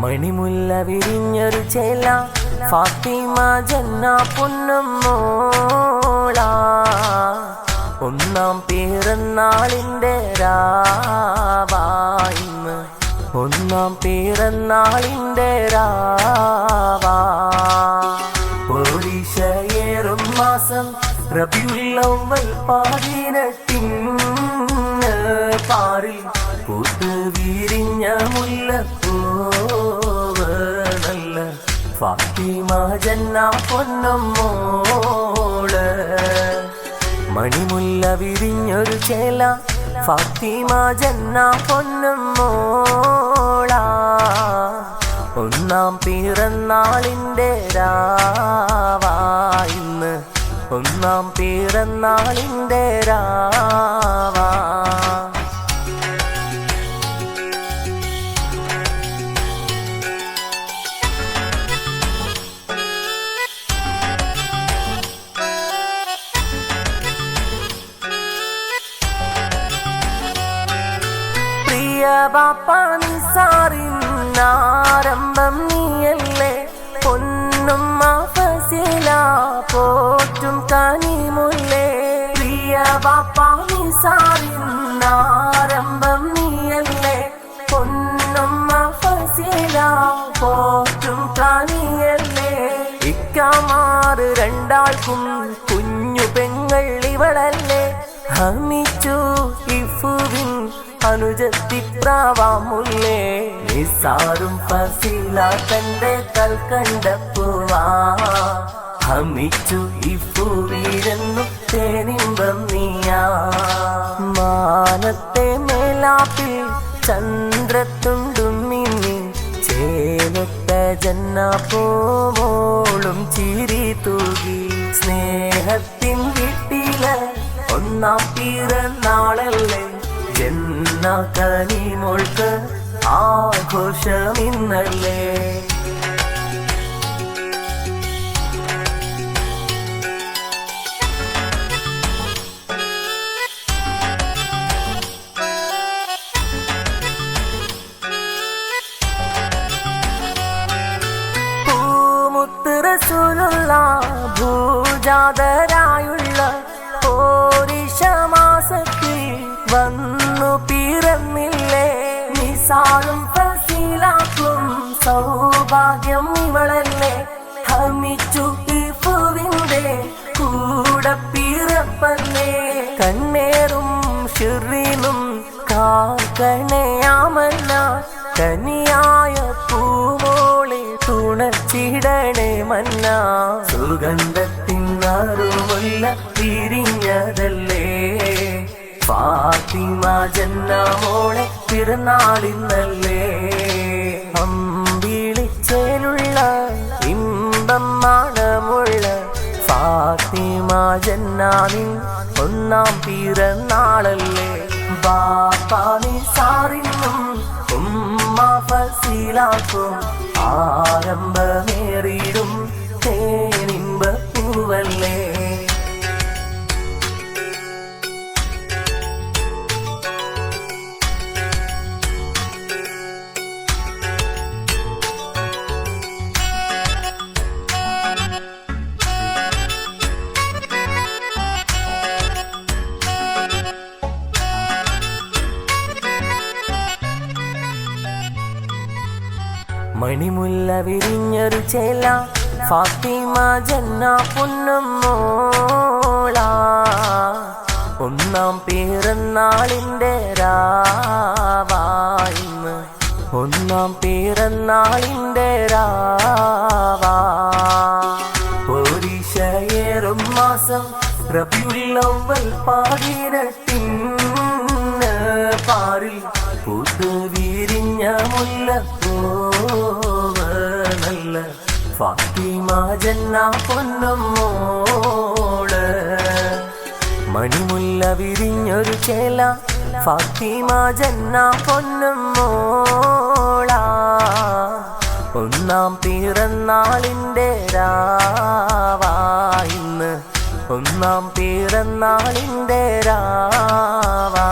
മണിമുല്ല വിരിഞ്ഞൊരു ചേല ഫാത്തിമ ജന്ന പൊന്നുമോള ഒന്നാം പിറന്നാളിന്റെ രാവായിന്ന് ഒന്നാം പിറന്നാളിന്റെ രാവാ. മാസം റബിയുള്ളവൽ പാറി പാറിൽ പൂത്ത് വിരിഞ്ഞ ഫാത്തിമ ജന്ന പൊന്നമ്മോൾ മണിമുല്ല വിരിഞ്ഞൊരു ചേല ഫാത്തിമ ജന്ന പൊന്നമ്മോള ഒന്നാം പിറന്നാളിന്റെ രാവായിന്ന് ഒന്നാം പിറന്നാളിന്റെ രാവാ പ്രിയ ബാപ്പ നിസാറിനാരംഭം നീയല്ലേ? പൊന്നും മാഫസില പോറ്റും കനിമുല്ലേ പ്രിയ ബാപ്പ നിസാറിനാരംഭം നീയല്ലേ? പൊന്നും മാഫസില പോറ്റും കനിയല്ലേ ഇക്കമാറ് രണ്ടാൾക്കും കുഞ്ഞു പെങ്ങൾ ഇവളല്ലേ? ഹമിച്ചു അനുജത്തിപ്രാവാമുല്ലേ നിസാറും ഫസീല തന്റെ കൽക്കണ്ടപ്പുവാ ഹമിച്ചു ഇഫുവിരെന്നു തേനിമ്പം മാനത്തെ മേലാപ്പിൽ ചന്ദ്രത്തുണ്ടും മിന്നി ജന്ന പോമോളും ചിരി തൂകി. സ്നേഹത്തിൻ വീട്ടില ഒന്നാം പിറന്നാളല്ലേ ജന്ന കനിമോൾക്ക് ആഘോഷമിന്നല്ലേ? റസൂലുള്ള ഭൂജാതരായുള്ള ഓരിഷമാസത്തിൽ വന്നു നിസാറും ഫസീലാക്കും സൗഭാഗ്യം ഇവളല്ലേ? ഹമിച്ചു ഇഫുവിന്റെ കൂടെ പിറപ്പല്ലേ? കണ്ണേറും ഷിറിനും കാക്കണയാമല്ല കനിയായ പൂമോളെ തുണച്ചിടണേ മന്ന. സുഗന്ധത്തിൻ നറുമുല്ല പിരിഞ്ഞതല്ലേ ഫാത്തിമ ജന്ന മോളെ പിറന്നാളിന്നല്ലേ? അമ്പിളിച്ചേലുള്ള ഇമ്പം മണമുള്ള ഫാത്തിമ ജന്നാനിൻ ഒന്നാം പിറന്നാളല്ലേ? ബാപ്പാനി സാറിനും ഉമ്മ ഫസീലാക്കും ആരംഭമേറിയിടും മണിമുല്ല വിരിഞ്ഞൊരു ചേല ഫാത്തിമ ജന്ന പൊന്നുമോള ഒന്നാം പിറന്നാളിന്റെ രാവായിന്ന് ഒന്നാം പിറന്നാളിന്റെ രാവാ. പോരീശയേറും മാസം റബിയുള്ളവൽ പാതിരട്ടിന് പാറിൽ പുതു വിരിഞ്ഞ മുല്ലപ്പൂവ് നല്ല ഫാത്തിമ ജന്ന പൊന്നമ്മോട്. മണിമുല്ല വിരിഞ്ഞൊരു ചേല ഫാത്തിമ ജന്ന പൊന്നമ്മോള ഒന്നാം പിറന്നാളിന്റെ രാവായിന്ന് ഒന്നാം പിറന്നാളിന്റെ രാവാ.